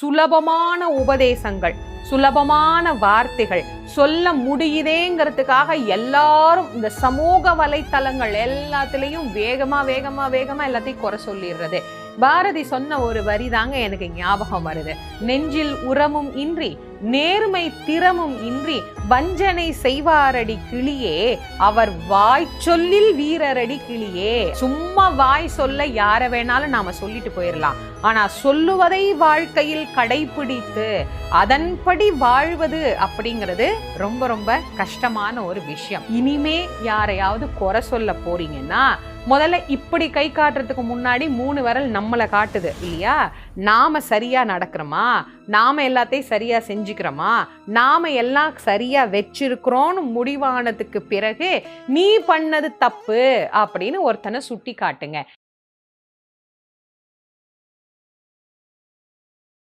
சுலபமான உபதேசங்கள் சுலபமான வார்த்தைகள் சொல்ல முடியுதேங்கிறதுக்காக எல்லாரும் இந்த சமூக வலைத்தளங்கள் எல்லாத்துலேயும் வேகமா வேகமா வேகமா எல்லாத்தையும் குறை சொல்லிடுறது. பாரதி சொன்ன ஒரு வரி தாங்க எனக்கு ஞாபகம் வருது. நெஞ்சில் உரமும் இன்றி நேர்மை திறமும் இன்றி வஞ்சனை செய்வாரடி கிளியே. அவர் வாய் சொல்லில் வீரரடி கிளியே. சும்மா வாய் சொல்ல யார வேணாலும் நாம சொல்லிட்டு போயிடலாம் ஆனா சொல்லுவதை வாழ்க்கையில் கடைபிடித்து அதன்படி வாழ்வது அப்படிங்கிறது ரொம்ப ரொம்ப கஷ்டமான ஒரு விஷயம். இனிமே யாரையாவது குறை சொல்ல போறீங்கன்னா முதல்ல இப்படி கை காட்டுறதுக்கு முன்னாடி மூணு விரல் நம்மளை காட்டுது இல்லையா? நாம சரியா நடக்கிறோமா? நாம எல்லாத்தையும் சரியா செஞ்சு புரிஞ்சுக்கிறோமா? நாம எல்லாம் சரியா வச்சிருக்கிறோம்னு முடிவானதுக்கு பிறகு நீ பண்ணது தப்பு அப்படின்னு ஒருத்தனை சுட்டி காட்டுங்க